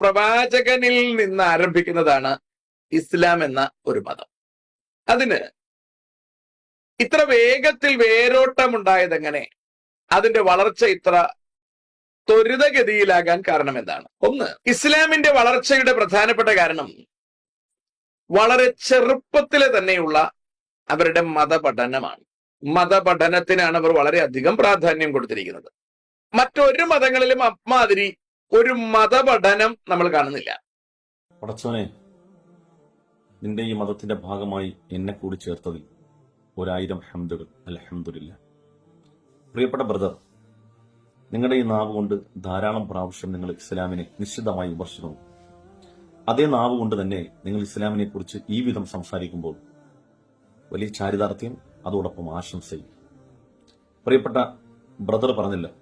പ്രവാചകനിൽ നിന്ന് ആരംഭിക്കുന്നതാണ് ഇസ്ലാം എന്ന ഒരു മതം. അതിന് ഇത്ര വേഗത്തിൽ വേരോട്ടമുണ്ടായത് എങ്ങനെ അതിന്റെ വളർച്ച ഇത്ര ത്വരിതഗതിയിലാകാൻ കാരണം എന്താണ് ഒന്ന് ഇസ്ലാമിന്റെ വളർച്ചയുടെ പ്രധാനപ്പെട്ട കാരണം വളരെ ചെറുപ്പത്തിലെ തന്നെയുള്ള അവരുടെ മതപഠനമാണ്. മതപഠനത്തിനാണ് അവർ വളരെയധികം പ്രാധാന്യം കൊടുത്തിരിക്കുന്നത്. മറ്റൊരു മതങ്ങളിലും അമ്മാതിരി ഒരു മതപഠനം നമ്മൾ കാണുന്നില്ല. പടച്ചോനെ നിന്റെ ഈ മതത്തിന്റെ ഭാഗമായി എന്നെ കൂടി ചേർത്തതിൽ ഒരായിരം ഹംദുകൾ അലഹമില്ല പ്രിയപ്പെട്ട ബ്രദർ നിങ്ങളുടെ ഈ നാവ് കൊണ്ട് ധാരാളം പ്രാവശ്യം നിങ്ങൾ ഇസ്ലാമിനെ നിശ്ചിതമായി വിമർശിക്കുന്നു. അതേ നാവ് കൊണ്ട് തന്നെ നിങ്ങൾ ഇസ്ലാമിനെ കുറിച്ച് ഈ വിധം സംസാരിക്കുമ്പോൾ വലിയ ചാരിതാർത്ഥ്യം അതോടൊപ്പം ആശംസയും. പ്രിയപ്പെട്ട ബ്രദർ പറഞ്ഞില്ല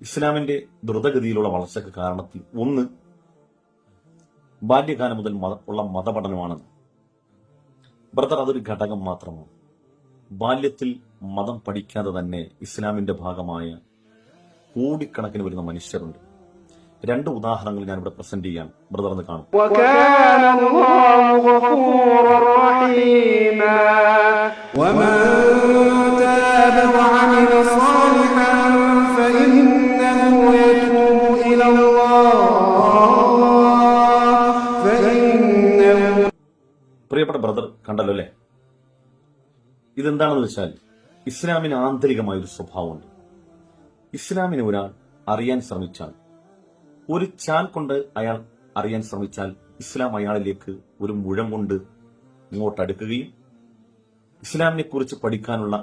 ഇസ്ലാമിന്റെ ദ്രുതഗതിയിലുള്ള വളർച്ചയ്ക്ക് കാരണത്തിൽ ഒന്ന് ബാല്യകാലം മുതൽ മത ഉള്ള മതപഠനമാണെന്ന് ബ്രദർ അതൊരു ഘടകം മാത്രമാണ് ബാല്യത്തിൽ മതം പഠിക്കാതെ തന്നെ ഇസ്ലാമിന്റെ ഭാഗമായ കോടിക്കണക്കിന് വരുന്ന മനുഷ്യരുണ്ട് രണ്ട് ഉദാഹരണങ്ങൾ ഞാൻ ഇവിടെ പ്രസന്റ് ചെയ്യാൻ ബ്രദർ എന്ന് കാണും وكان الله غفورا رحيما ومن تاب وعمل صالحا فإنه يتوب إلى الله فإنه പ്രിയപ്പെട്ട ബ്രദർ കണ്ടല്ലോ അല്ലേ ഇതെന്താണെന്ന് വെച്ചാൽ ഇസ്ലാമിന് ആന്തരികമായ ഒരു സ്വഭാവമുണ്ട് ഇസ്ലാമിനെ ഒരാൾ അറിയാൻ ശ്രമിച്ചാൽ ഒരു ചാൽ കൊണ്ട് അയാൾ അറിയാൻ ശ്രമിച്ചാൽ ഇസ്ലാം അയാളിലേക്ക് ഒരു മുഴം കൊണ്ട് ഇങ്ങോട്ട് അടുക്കുകയും ഇസ്ലാമിനെ കുറിച്ച് പഠിക്കാനുള്ള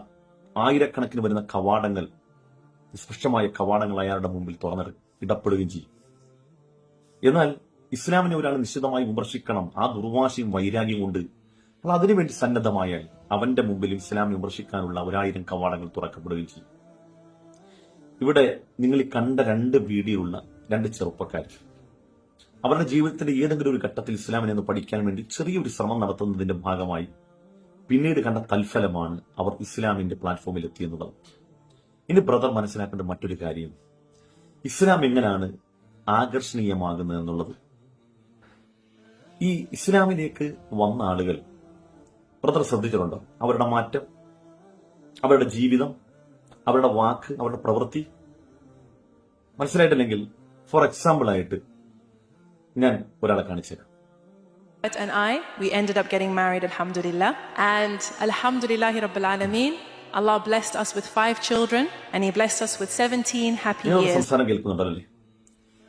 ആയിരക്കണക്കിന് വരുന്ന കവാടങ്ങൾ നിഷ്പക്ഷമായ കവാടങ്ങൾ അയാളുടെ മുമ്പിൽ തുറന്ന് ഇടപെടുകയും ചെയ്യും. എന്നാൽ ഇസ്ലാമിനെ ഒരാൾ നിശ്ചിതമായി വിമർശിക്കണം. ആ ദുർവാശയും വൈരാഗ്യം കൊണ്ട് അപ്പോൾ അതിനുവേണ്ടി സന്നദ്ധമായാൽ അവന്റെ മുമ്പിൽ ഇസ്ലാം വിമർശിക്കാനുള്ള ഒരായിരം കവാടങ്ങൾ തുറക്കപ്പെടുകയും ചെയ്യും. ഇവിടെ നിങ്ങൾ ഈ കണ്ട രണ്ട് വീഡിയോയുള്ള രണ്ട് ചെറുപ്പക്കാർ അവരുടെ ജീവിതത്തിന്റെ ഏതെങ്കിലും ഒരു ഘട്ടത്തിൽ ഇസ്ലാമിനെ ഒന്ന് പഠിക്കാൻ വേണ്ടി ചെറിയൊരു ശ്രമം നടത്തുന്നതിന്റെ ഭാഗമായി പിന്നീട് കണ്ട തൽഫലമാണ് അവർ ഇസ്ലാമിന്റെ പ്ലാറ്റ്ഫോമിൽ എത്തിയെന്നുള്ളത് ഇനി ബ്രദർ മനസ്സിലാക്കേണ്ട മറ്റൊരു കാര്യം. ഇസ്ലാം എങ്ങനെയാണ് ആകർഷണീയമാകുന്നത് എന്നുള്ളത് ഈ ഇസ്ലാമിലേക്ക് വന്ന ആളുകൾ ബ്രദർ ശ്രദ്ധിച്ചിട്ടുണ്ടോ? അവരുടെ മാറ്റം അവരുടെ ജീവിതം അവരുടെ വാക്ക് അവരുടെ പ്രവൃത്തി. മനസ്സിലായിട്ടില്ലെങ്കിൽ ഫോർ എക്സാമ്പിൾ ആയിട്ട് ഞാൻ ഒരാളെ കാണിച്ചുതരാം and I, we ended up getting married, alhamdulillah. And alhamdulillahi rabbil alameen, Allah blessed us with five children and He blessed us with 17 happy years. സംസാരം കേൾക്കുന്നുണ്ടല്ലേ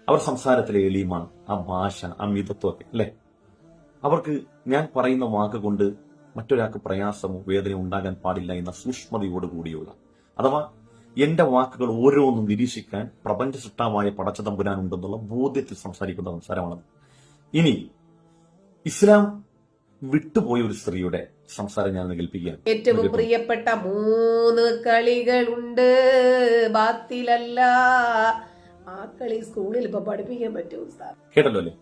അവർ സംസാരത്തിലെ എളിമ ആ ഭാഷ ആ മിതത്വമൊക്കെ അല്ലെ? അവർക്ക് ഞാൻ പറയുന്ന വാക്ക് കൊണ്ട് മറ്റൊരാൾക്ക് പ്രയാസമോ വേദനയോ ഉണ്ടാകാൻ പാടില്ല എന്ന സൂക്ഷ്മതയോടുകൂടിയുള്ള അഥവാ എന്റെ വാക്കുകൾ ഓരോന്നും നിരീക്ഷിക്കാൻ പ്രപഞ്ച സൃഷ്ടാവായ പടച്ചതമ്പുരാനുണ്ടെന്നുള്ള ബോധ്യത്തിൽ സംസാരിക്കുന്ന സംസാരമാണത്. ഇനി ഇസ്ലാം വിട്ടുപോയ ഒരു സ്ത്രീയുടെ സംസാരം ഞാൻ കേൾപ്പിക്കുകയാണ് ഏറ്റവും പ്രിയപ്പെട്ട മൂന്ന് കളികളുണ്ട്. ബാത്തിലല്ല. ആ കളി സ്കൂളിൽ ഇപ്പൊ പഠിപ്പിക്കാൻ പറ്റും സാർ കേട്ടല്ലോ അല്ലേ?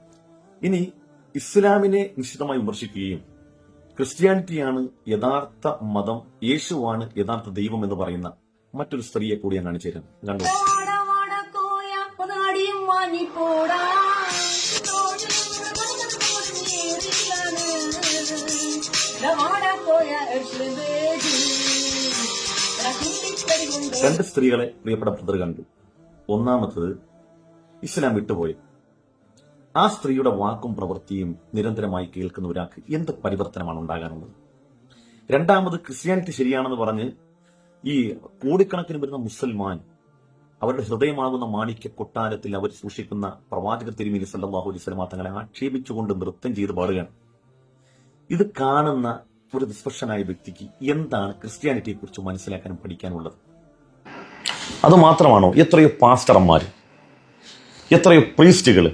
ഇനി ഇസ്ലാമിനെ നിശ്ചിതമായി വിമർശിക്കുകയും ക്രിസ്ത്യാനിറ്റിയാണ് യഥാർത്ഥ മതം യേശുവാണ് യഥാർത്ഥ ദൈവം എന്ന് പറയുന്ന മറ്റൊരു സ്ത്രീയെ കൂടി ഞാൻ കാണിച്ചു തരാം. കണ്ടു? രണ്ട് സ്ത്രീകളെ പ്രിയപ്പെട്ട ബ്രദർ കണ്ടു. ഒന്നാമത്തത് ഇസ്ലാം വിട്ടുപോയി. ആ സ്ത്രീയുടെ വാക്കും പ്രവൃത്തിയും നിരന്തരമായി കേൾക്കുന്ന ഒരാൾക്ക് എന്ത് പരിവർത്തനമാണ് ഉണ്ടാകാനുള്ളത്? രണ്ടാമത് ക്രിസ്ത്യാനിറ്റി ശരിയാണെന്ന് പറഞ്ഞ് ഈ കോടിക്കണക്കിന് വരുന്ന മുസൽമാൻ അവരുടെ ഹൃദയമാകുന്ന മാണിക്യ കൊട്ടാരത്തിൽ അവർ സൂക്ഷിക്കുന്ന പ്രവാചക തിരുമേനി സല്ലാഹു അലൈഹി തങ്ങളെ ആക്ഷേപിച്ചുകൊണ്ട് നൃത്തം ചെയ്ത് പാടുകയാണ്. ഇത് കാണുന്ന ഒരു നിഷ്പക്ഷനായ വ്യക്തിക്ക് എന്താണ് ക്രിസ്ത്യാനിറ്റിയെ കുറിച്ച് മനസ്സിലാക്കാനും പഠിക്കാനുള്ളത്? അത് മാത്രമാണോ എത്രയോ പാസ്റ്റർമാർ എത്രയോ പ്രീസ്റ്റുകൾ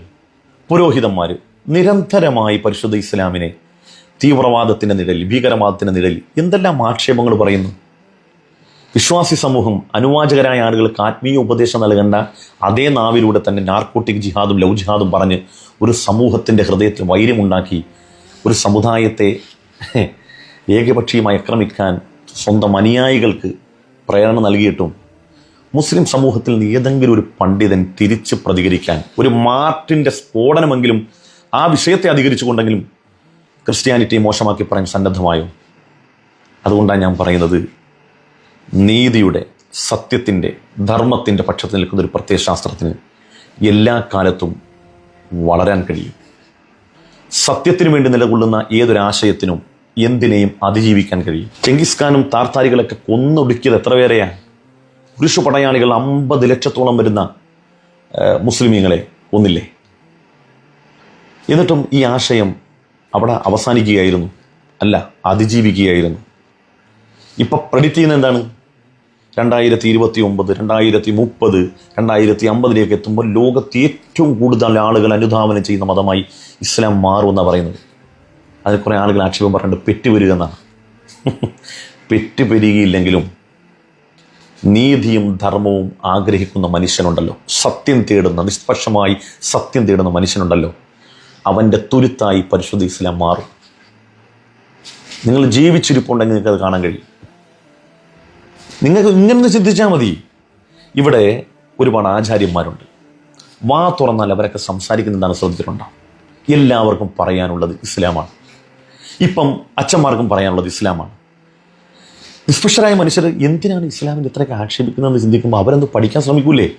പുരോഹിതന്മാർ നിരന്തരമായി പരിശുദ്ധ ഇസ്ലാമിനെ തീവ്രവാദത്തിന്റെ നിഴലിൽ ഭീകരവാദത്തിന്റെ നിഴലിൽ എന്തെല്ലാം ആക്ഷേപങ്ങൾ പറയുന്നു? വിശ്വാസി സമൂഹം അനുവാചകരായ ആളുകൾക്ക് ആത്മീയ ഉപദേശം നൽകേണ്ട അതേ നാവിലൂടെ തന്നെ നാർക്കോട്ടിക് ജിഹാദും ലവ് ജിഹാദും പറഞ്ഞ് ഒരു സമൂഹത്തിന്റെ ഹൃദയത്തിൽ വൈര്യമുണ്ടാക്കി ഒരു സമുദായത്തെ ഏകപക്ഷീയമായി ആക്രമിക്കാൻ സ്വന്തം അനുയായികൾക്ക് പ്രേരണ നൽകിയിട്ടും മുസ്ലിം സമൂഹത്തിൽ നിന്ന് ഏതെങ്കിലും ഒരു പണ്ഡിതൻ തിരിച്ച് പ്രതികരിക്കാൻ ഒരു മാർട്ടിന്റെ സ്ഫോടനമെങ്കിലും ആ വിഷയത്തെ അധികരിച്ചുകൊണ്ടെങ്കിലും ക്രിസ്ത്യാനിറ്റി മോശമാക്കി പറയാൻ സന്നദ്ധമായോ? അതുകൊണ്ടാണ് ഞാൻ പറയുന്നത് നീതിയുടെ സത്യത്തിന്റെ ധർമ്മത്തിന്റെ പക്ഷത്ത് നിൽക്കുന്ന ഒരു പ്രത്യയശാസ്ത്രത്തിന് എല്ലാ കാലത്തും വളരാൻ കഴിയും. സത്യത്തിനു വേണ്ടി നിലകൊള്ളുന്ന ഏതൊരാശയത്തിനും എന്തിനേയും അതിജീവിക്കാൻ കഴിയും. ചെങ്കിസ് ഖാനും താർത്താരികളൊക്കെ കൊന്നൊടുക്കിയത് എത്ര പേരെയാണ് പുരുഷ പടയാളികൾ അമ്പത് ലക്ഷത്തോളം വരുന്ന മുസ്ലിമീങ്ങളെ ഒന്നില്ലേ എന്നിട്ടും ഈ ആശയം അവിടെ അവസാനിക്കുകയായിരുന്നു. അല്ല അതിജീവിക്കുകയായിരുന്നു. ഇപ്പം പ്രഡിറ്റ് ചെയ്യുന്നത് എന്താണ്? രണ്ടായിരത്തി ഇരുപത്തി ഒമ്പത് രണ്ടായിരത്തി മുപ്പത് രണ്ടായിരത്തി അമ്പതിലേക്ക് എത്തുമ്പോൾ ലോകത്ത് ഏറ്റവും കൂടുതൽ ആളുകൾ അനുധാവനം ചെയ്യുന്ന മതമായി ഇസ്ലാം മാറുമെന്നാണ് പറയുന്നത്. അതിൽ കുറേ ആളുകൾ ആക്ഷേപം പറഞ്ഞിട്ട് പെറ്റുവരിക എന്നാണ്. പെറ്റുപെരുകയില്ലെങ്കിലും നീതിയും ധർമ്മവും ആഗ്രഹിക്കുന്ന മനുഷ്യനുണ്ടല്ലോ. സത്യം തേടുന്ന നിഷ്പക്ഷമായി സത്യം തേടുന്ന മനുഷ്യനുണ്ടല്ലോ. അവന്റെ തുരുത്തായി പരിശുദ്ധ ഇസ്ലാം മാറും. നിങ്ങൾ ജീവിച്ചിരിപ്പുണ്ടെങ്കിൽ നിങ്ങൾക്ക് അത് കാണാൻ കഴിയും. നിങ്ങൾക്ക് ഇങ്ങനെ ചിന്തിച്ചാൽ മതി. ഇവിടെ ഒരുപാട് ആചാര്യന്മാരുണ്ട്. വാ തുറന്നാൽ അവരൊക്കെ സംസാരിക്കുന്നതാണ് ശ്രദ്ധിച്ചിട്ടുണ്ടോ എല്ലാവർക്കും പറയാനുള്ളത് ഇസ്ലാമാണ്. ഇപ്പം അച്ഛന്മാർക്കും പറയാനുള്ളത് ഇസ്ലാമാണ്. നിഷ്പക്ഷരായ മനുഷ്യർ എന്തിനാണ് ഇസ്ലാമിന്റെ ഇത്രയൊക്കെ ആക്ഷേപിക്കുന്നതെന്ന് ചിന്തിക്കുമ്പോൾ അവരെന്ത് പഠിക്കാൻ ശ്രമിക്കൂലേ?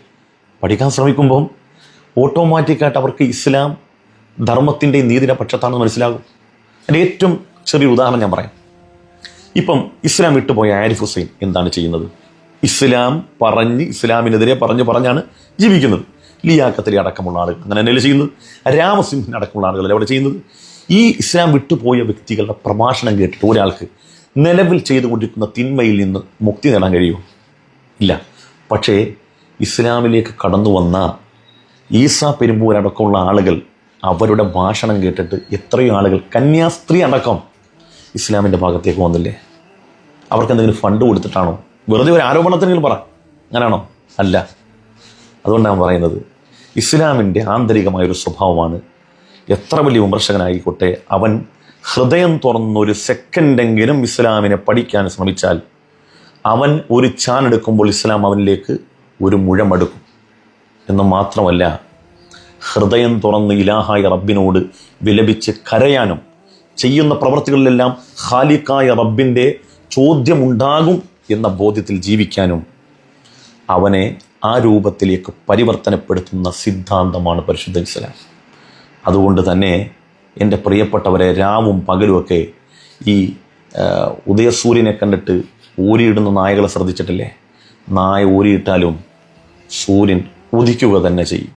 പഠിക്കാൻ ശ്രമിക്കുമ്പം ഓട്ടോമാറ്റിക്കായിട്ട് അവർക്ക് ഇസ്ലാം ധർമ്മത്തിന്റെയും നീതിയുടെ പക്ഷത്താണെന്ന് മനസ്സിലാകും. അതിന്റെ ഏറ്റവും ചെറിയ ഉദാഹരണം ഞാൻ പറയാം. ഇപ്പം ഇസ്ലാം വിട്ടുപോയ ആരിഫ് ഹുസൈൻ എന്താണ് ചെയ്യുന്നത്? ഇസ്ലാം പറഞ്ഞ് ഇസ്ലാമിനെതിരെ പറഞ്ഞ് പറഞ്ഞാണ് ജീവിക്കുന്നത്. ലിയാക്കത്തിലെ അടക്കമുള്ള ആളുകൾ അങ്ങനെ തന്നെയല്ലേ ചെയ്യുന്നത്? രാമസിംഹൻ അടക്കമുള്ള ആളുകളല്ലേ അവിടെ ചെയ്യുന്നത്? ഈ ഇസ്ലാം വിട്ടുപോയ വ്യക്തികളുടെ പ്രഭാഷണം കേട്ടിട്ട് ഒരാൾക്ക് നിലവിൽ ചെയ്തുകൊണ്ടിരിക്കുന്ന തിന്മയിൽ നിന്ന് മുക്തി നേടാൻ കഴിയുമോ? ഇല്ല. പക്ഷേ ഇസ്ലാമിലേക്ക് കടന്നു വന്ന ഈസ പെരുമ്പൂരടക്കമുള്ള ആളുകൾ അവരുടെ ഭാഷണം കേട്ടിട്ട് എത്രയോ ആളുകൾ കന്യാസ്ത്രീ അടക്കം ഇസ്ലാമിന്റെ ഭാഗത്തേക്ക് വന്നില്ലേ അവർക്ക് എന്തെങ്കിലും ഫണ്ട് കൊടുത്തിട്ടാണോ? വെറുതെ ഒരു ആരോപണത്തിനെങ്കിലും പറ. അങ്ങനാണോ? അല്ല. അതുകൊണ്ടാണ് പറയുന്നത്. ഇസ്ലാമിന്റെ ആന്തരികമായൊരു സ്വഭാവമാണ് എത്ര വലിയ വിമർശകനായിക്കോട്ടെ അവൻ ഹൃദയം തുറന്നൊരു സെക്കൻഡെങ്കിലും ഇസ്ലാമിനെ പഠിക്കാൻ ശ്രമിച്ചാൽ അവൻ ഒരു ചാൻ എടുക്കുമ്പോൾ ഇസ്ലാം അവനിലേക്ക് ഒരു മുഴമെടുക്കും. എന്ന് മാത്രമല്ല ഹൃദയം തുറന്ന് ഇലാഹായ റബ്ബിനോട് വിലപിച്ച് കരയാനും ചെയ്യുന്ന പ്രവർത്തികളിലെല്ലാം ഖാലിക്കായ റബ്ബിന്റെ ചോദ്യമുണ്ടാകും എന്ന ബോധ്യത്തിൽ ജീവിക്കാനും അവനെ ആ രൂപത്തിലേക്ക് പരിവർത്തനപ്പെടുത്തുന്ന സിദ്ധാന്തമാണ് പരിശുദ്ധ ഇസ്ലാം. അതുകൊണ്ട് തന്നെ എന്റെ പ്രിയപ്പെട്ടവരെ രാവും പകലുമൊക്കെ ഈ ഉദയസൂര്യനെ കണ്ടിട്ട് ഊരിയിടുന്ന നായകളെ ശ്രദ്ധിച്ചിട്ടില്ലേ? നായ ഊരിയിട്ടാലും സൂര്യൻ ഉദിക്കുക തന്നെ ചെയ്യും.